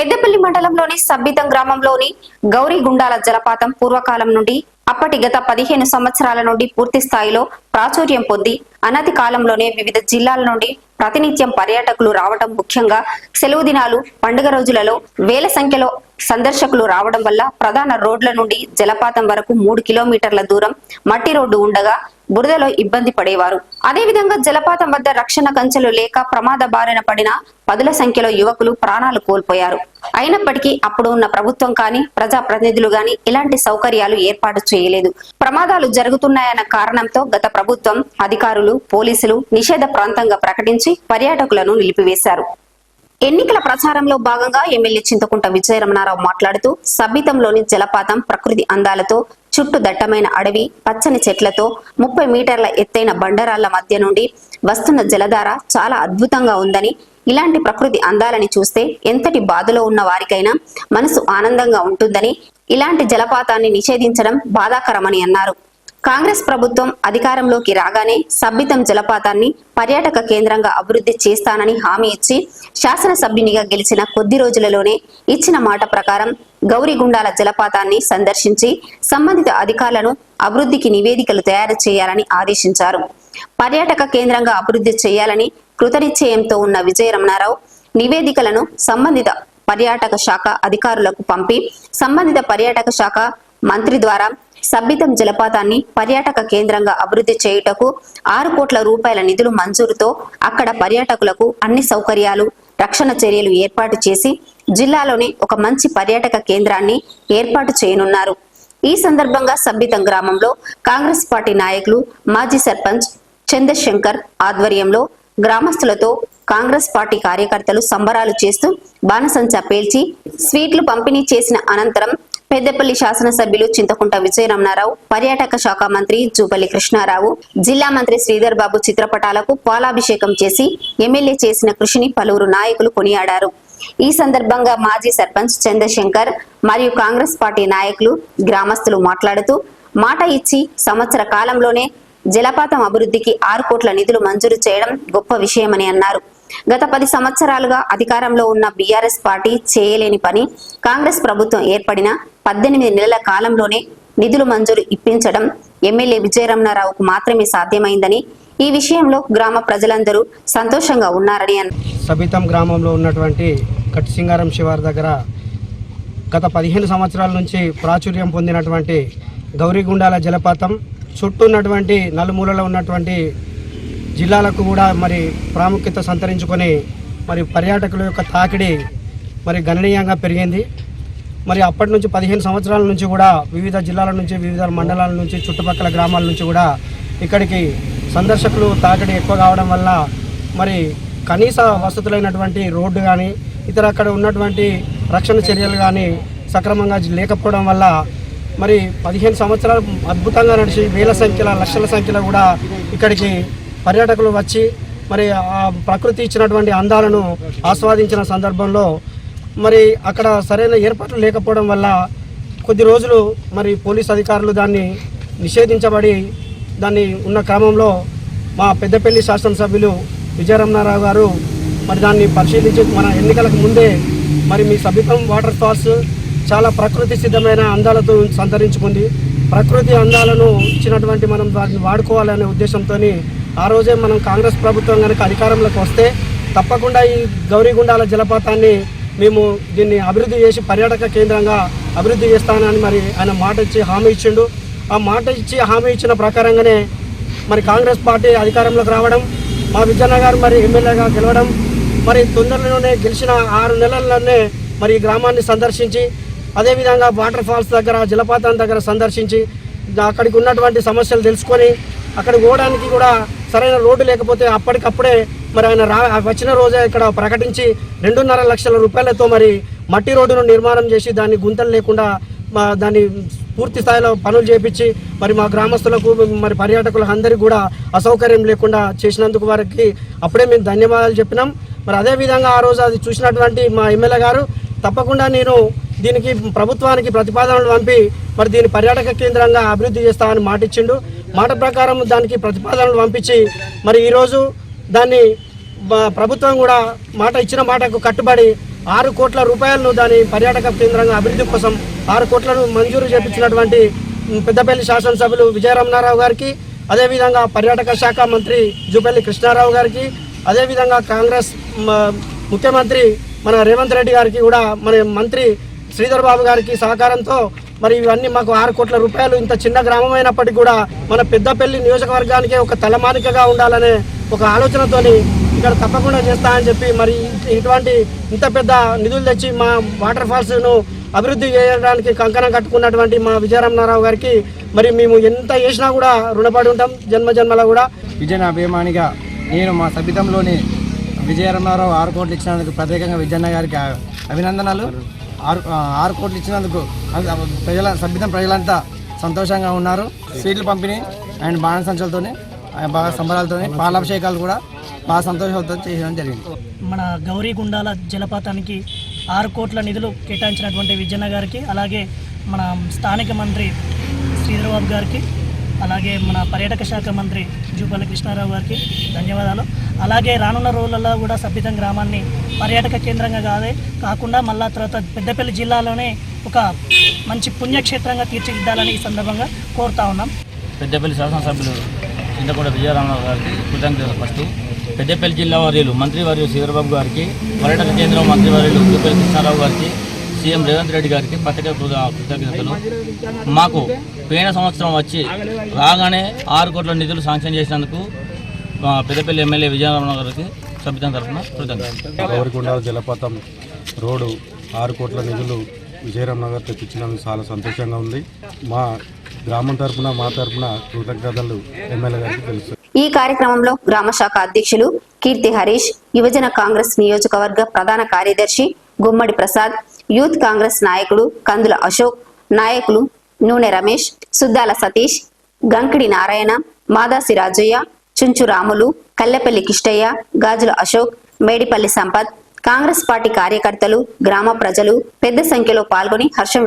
పెద్దపల్లి మండలంలోని సబ్బితం గ్రామంలోని గౌరీగుండాల జలపాతం పూర్వకాలం నుండి అప్పటి గత పదిహేను సంవత్సరాల నుండి పూర్తి స్థాయిలో ప్రాచుర్యం పొంది అనతి కాలంలోనే వివిధ జిల్లాల నుండి ప్రతినిత్యం పర్యాటకులు రావడం ముఖ్యంగా సెలవు దినాలు పండుగ రోజులలో వేల సంఖ్యలో సందర్శకులు రావడం వల్ల ప్రధాన రోడ్ల నుండి జలపాతం వరకు మూడు కిలోమీటర్ల దూరం మట్టి రోడ్డు ఉండగా బురదలో ఇబ్బంది పడేవారు. అదేవిధంగా జలపాతం వద్ద రక్షణ కంచెలు లేక ప్రమాద బారిన పడిన పదుల సంఖ్యలో యువకులు ప్రాణాలు కోల్పోయారు. అయినప్పటికీ అప్పుడు ఉన్న ప్రభుత్వం కానీ ప్రజాప్రతినిధులు గాని ఇలాంటి సౌకర్యాలు ఏర్పాటు చేయలేదు. ప్రమాదాలు జరుగుతున్నాయన్న కారణంతో గత ప్రభుత్వం అధికారులు పోలీసులు నిషేధ ప్రాంతంగా ప్రకటించి పర్యాటకులను నిలిపివేశారు. ఎన్నికల ప్రచారంలో భాగంగా ఎమ్మెల్యే చింతకుంట విజయరమణారావు మాట్లాడుతూ సబ్బితంలోని జలపాతం ప్రకృతి అందాలతో చుట్టూ దట్టమైన అడవి పచ్చని చెట్లతో ముప్పై మీటర్ల ఎత్తైన బండరాళ్ళ మధ్య నుండి వస్తున్న జలధార చాలా అద్భుతంగా ఉందని ఇలాంటి ప్రకృతి అందాలని చూస్తే ఎంతటి బాధలో ఉన్న వారికైనా మనసు ఆనందంగా ఉంటుందని ఇలాంటి జలపాతాన్ని నిషేధించడం బాధాకరమని అన్నారు. కాంగ్రెస్ ప్రభుత్వం అధికారంలోకి రాగానే సబ్బితం జలపాతాన్ని పర్యాటక కేంద్రంగా అభివృద్ధి చేస్తానని హామీ ఇచ్చి శాసనసభ్యునిగా గెలిచిన కొద్ది రోజులలోనే ఇచ్చిన మాట ప్రకారం గౌరీగుండాల జలపాతాన్ని సందర్శించి సంబంధిత అధికారులను అభివృద్ధికి నివేదికలు తయారు చేయాలని ఆదేశించారు. పర్యాటక కేంద్రంగా అభివృద్ధి చేయాలని కృతనిశ్చయంతో ఉన్న విజయరమణారావు నివేదికలను సంబంధిత పర్యాటక శాఖ అధికారులకు పంపి సంబంధిత పర్యాటక శాఖ మంత్రి ద్వారా సబ్బితం జలపాతాన్ని పర్యాటక కేంద్రంగా అభివృద్ధి చేయుటకు ఆరు కోట్ల రూపాయల నిధులు మంజూరుతో అక్కడ పర్యాటకులకు అన్ని సౌకర్యాలు రక్షణ చర్యలు ఏర్పాటు చేసి జిల్లాలోని ఒక మంచి పర్యాటక కేంద్రాన్ని ఏర్పాటు చేయనున్నారు. ఈ సందర్భంగా సబ్బితం గ్రామంలో కాంగ్రెస్ పార్టీ నాయకులు మాజీ సర్పంచ్ చంద్రశంకర్ ఆధ్వర్యంలో గ్రామస్తులతో కాంగ్రెస్ పార్టీ కార్యకర్తలు సంబరాలు చేస్తూ బాణసంచా పేల్చి స్వీట్లు పంపిణీ చేసిన అనంతరం పెద్దపల్లి శాసనసభ్యులు చింతకుంట విజయరమణారావు పర్యాటక శాఖ మంత్రి జూపల్లి కృష్ణారావు జిల్లా మంత్రి శ్రీధర్ బాబు చిత్రపటాలకు పాలాభిషేకం చేసి ఎమ్మెల్యే చేసిన కృషిని పలువురు నాయకులు కొనియాడారు. ఈ సందర్భంగా మాజీ సర్పంచ్ చంద్రశంకర్ మరియు కాంగ్రెస్ పార్టీ నాయకులు గ్రామస్తులు మాట్లాడుతూ మాట ఇచ్చి సంవత్సర కాలంలోనే జలపాతం అభివృద్ధికి ఆరు కోట్ల నిధులు మంజూరు చేయడం గొప్ప విషయమని అన్నారు. గత పది సంవత్సరాలుగా అధికారంలో ఉన్న బీఆర్ఎస్ పార్టీ చేయలేని పని కాంగ్రెస్ ప్రభుత్వం ఏర్పడిన పద్దెనిమిది నెలల కాలంలోనే నిధులు మంజూరు ఇప్పించడం ఎమ్మెల్యే విజయరమణారావుకు మాత్రమే సాధ్యమైందని ఈ విషయంలో గ్రామ ప్రజలందరూ సంతోషంగా ఉన్నారని సబితం గ్రామంలో ఉన్నటువంటి కట్సింగారం శివారు దగ్గర గత పదిహేను సంవత్సరాల నుంచి ప్రాచుర్యం పొందినటువంటి గౌరీగుండాల జలపాతం చుట్టూ ఉన్నటువంటి నలుమూలలో ఉన్నటువంటి జిల్లాలకు కూడా మరి ప్రాముఖ్యత సంతరించుకొని మరి పర్యాటకుల యొక్క తాకిడి మరి గణనీయంగా పెరిగింది. మరి అప్పటి నుంచి పదిహేను సంవత్సరాల నుంచి కూడా వివిధ జిల్లాల నుంచి వివిధ మండలాల నుంచి చుట్టుపక్కల గ్రామాల నుంచి కూడా ఇక్కడికి సందర్శకులు తాకిడి ఎక్కువ కావడం వల్ల మరి కనీస వసతులైనటువంటి రోడ్డు కానీ ఇతర అక్కడ ఉన్నటువంటి రక్షణ చర్యలు కానీ సక్రమంగా లేకపోవడం వల్ల మరి పదిహేను సంవత్సరాలు అద్భుతంగా నడిచి వేల సంఖ్యలో లక్షల సంఖ్యలో కూడా ఇక్కడికి పర్యాటకులు వచ్చి మరి ఆ ప్రకృతి ఇచ్చినటువంటి అందాలను ఆస్వాదించిన సందర్భంలో మరి అక్కడ సరైన ఏర్పాట్లు లేకపోవడం వల్ల కొద్ది రోజులు మరి పోలీస్ అధికారులు దాన్ని నిషేధించబడి దాన్ని ఉన్న క్రమంలో మా పెద్దపల్లి శాసనసభ్యులు విజయరమణారావు గారు మరి దాన్ని పరిశీలించి మన ఎన్నికలకు ముందే మరి మీ సభితం వాటర్ ఫాల్స్ చాలా ప్రకృతి సిద్ధమైన అందాలతో సంతరించుకుంది ప్రకృతి అందాలను ఇచ్చినటువంటి మనం వాటిని వాడుకోవాలనే ఉద్దేశంతో ఆ రోజే మనం కాంగ్రెస్ ప్రభుత్వం కనుక అధికారంలోకి వస్తే తప్పకుండా ఈ గౌరీగుండాల జలపాతాన్ని మేము దీన్ని అభివృద్ధి చేసి పర్యాటక కేంద్రంగా అభివృద్ధి చేస్తానని మరి ఆయన మాట ఇచ్చి హామీ ఇచ్చిండు. ఆ మాట ఇచ్చి హామీ ఇచ్చిన ప్రకారంగానే మరి కాంగ్రెస్ పార్టీ అధికారంలోకి రావడం మా విజయన్న గారు మరి ఎమ్మెల్యేగా గెలవడం మరి తొందరలోనే గెలిచిన ఆరు నెలల్లోనే మరి ఈ గ్రామాన్ని సందర్శించి అదేవిధంగా వాటర్ ఫాల్స్ దగ్గర జలపాతం దగ్గర సందర్శించి అక్కడికి ఉన్నటువంటి సమస్యలు తెలుసుకొని అక్కడికి పోవడానికి కూడా సరైన రోడ్డు లేకపోతే అప్పటికప్పుడే మరి ఆయన రా వచ్చిన రోజే ఇక్కడ ప్రకటించి రెండున్నర లక్షల రూపాయలతో మరి మట్టి రోడ్డును నిర్మాణం చేసి దాన్ని గుంతలు లేకుండా మా దాన్ని పూర్తి స్థాయిలో పనులు చేపించి మరి మా గ్రామస్తులకు మరి పర్యాటకులకు అందరికీ కూడా అసౌకర్యం లేకుండా చేసినందుకు వారికి అప్పుడే మేము ధన్యవాదాలు చెప్పినాం. మరి అదేవిధంగా ఆ రోజు అది చూసినటువంటి మా ఎమ్మెల్యే గారు తప్పకుండా నేను దీనికి ప్రభుత్వానికి ప్రతిపాదనలు పంపి మరి దీన్ని పర్యాటక కేంద్రంగా అభివృద్ధి చేస్తామని మాట ఇచ్చిండు మాట ప్రకారం దానికి ప్రతిపాదనలు పంపించి మరి ఈరోజు దాన్ని ప్రభుత్వం కూడా మాట ఇచ్చిన మాటకు కట్టుబడి ఆరు కోట్ల రూపాయలను దాని పర్యాటక కేంద్రంగా అభివృద్ధి కోసం ఆరు కోట్లను మంజూరు చేపించినటువంటి పెద్దపల్లి శాసనసభ్యులు విజయరమణారావు గారికి అదేవిధంగా పర్యాటక శాఖ మంత్రి జూపల్లి కృష్ణారావు గారికి అదేవిధంగా కాంగ్రెస్ ముఖ్యమంత్రి మన రేవంత్ రెడ్డి గారికి కూడా మన మంత్రి శ్రీధర్ బాబు గారికి సహకారంతో మరి ఇవన్నీ మాకు ఆరు కోట్ల రూపాయలు ఇంత చిన్న గ్రామం అయినప్పటికీ కూడా మన పెద్దపల్లి నియోజకవర్గానికి ఒక తలమానికగా ఉండాలనే ఒక ఆలోచనతోని ఇక్కడ తప్పకుండా చేస్తా అని చెప్పి మరి ఇటువంటి ఇంత పెద్ద నిధులు తెచ్చి మా వాటర్ ఫాల్స్ను అభివృద్ధి చేయడానికి కంకణం కట్టుకున్నటువంటి మా విజయరామనారావు గారికి మరి మేము ఎంత చేసినా కూడా రుణపడి ఉంటాం జన్మ జన్మలో కూడా. విజయన అభిమానిగా నేను మా సభితంలోని విజయరమణారావు ఆరు కోట్లు ఇచ్చినందుకు ప్రత్యేకంగా విజయన్న గారికి అభినందనలు. ఆరు ఆరు కోట్లు ఇచ్చినందుకు ప్రజల సభ్యతం ప్రజలంతా సంతోషంగా ఉన్నారు. సీట్లు పంపిణీ అండ్ బాణ బాణసంచలతో బాగా సంబరాలతో పాలాభిషేకాలు కూడా బాగా సంతోషంతో చేయడం జరిగింది. మన గౌరీగుండాల జలపాతానికి ఆరు కోట్ల నిధులు కేటాయించినటువంటి విజయన్న గారికి అలాగే మన స్థానిక మంత్రి శ్రీధరబాబు గారికి అలాగే మన పర్యాటక శాఖ మంత్రి జూపల్లి కృష్ణారావు గారికి ధన్యవాదాలు. అలాగే రానున్న రోజులలో కూడా సభ్యతం గ్రామాన్ని పర్యాటక కేంద్రంగా కాదే కాకుండా మళ్ళా తర్వాత పెద్దపల్లి జిల్లాలోనే ఒక మంచి పుణ్యక్షేత్రంగా తీర్చిదిద్దాలని ఈ సందర్భంగా కోరుతా ఉన్నాం. పెద్దపల్లి శాసనసభ్యులు చింతకొండ విజయరామరావు గారికి కృతజ్ఞతలు ఫస్ట్ పెద్దపల్లి జిల్లా వర్యులు మంత్రివర్యులు శ్రీధరబాబు గారికి పర్యాటక కేంద్రం మంత్రివర్యులు జూపల్లి కృష్ణారావు గారికి సీఎం రేవంత్ రెడ్డి గారికి కృత- కృతజ్ఞతలు. మాకు పోయిన సంవత్సరం వచ్చి రాగానే ఆరు కోట్ల నిధులు శాంక్షన్ చేసినందుకు మా పెద్దపల్లి ఎమ్మెల్యే విజయరామరావు గారికి సభ్యతం తరఫున కృతజ్ఞతలు. గౌరికొండ జలపాతం రోడ్డు ఆరు కోట్ల నిధులు విజయరామ్ నగర్ తెప్పించినందుకు చాలా సంతోషంగా ఉంది. మా గ్రామం తరపున మా తరపున కృతజ్ఞతలు ఎమ్మెల్యే గారికి తెలుసు. ఈ కార్యక్రమంలో గ్రామ శాఖ అధ్యక్షులు కీర్తి హరీష్ యువజన కాంగ్రెస్ నియోజకవర్గ ప్రధాన కార్యదర్శి గుమ్మడి ప్రసాద్ యూత్ కాంగ్రెస్ నాయకుడు కందుల అశోక్ నాయకులు నూనె రమేష్ సుద్దాల సతీష్ గంకిడి నారాయణ మాదాసి రాజయ్య చుంచు రాములు కల్లెపల్లి కిష్టయ్య గాజుల అశోక్ మేడిపల్లి సంపత్ కాంగ్రెస్ పార్టీ కార్యకర్తలు గ్రామ ప్రజలు పెద్ద సంఖ్యలో పాల్గొని హర్షం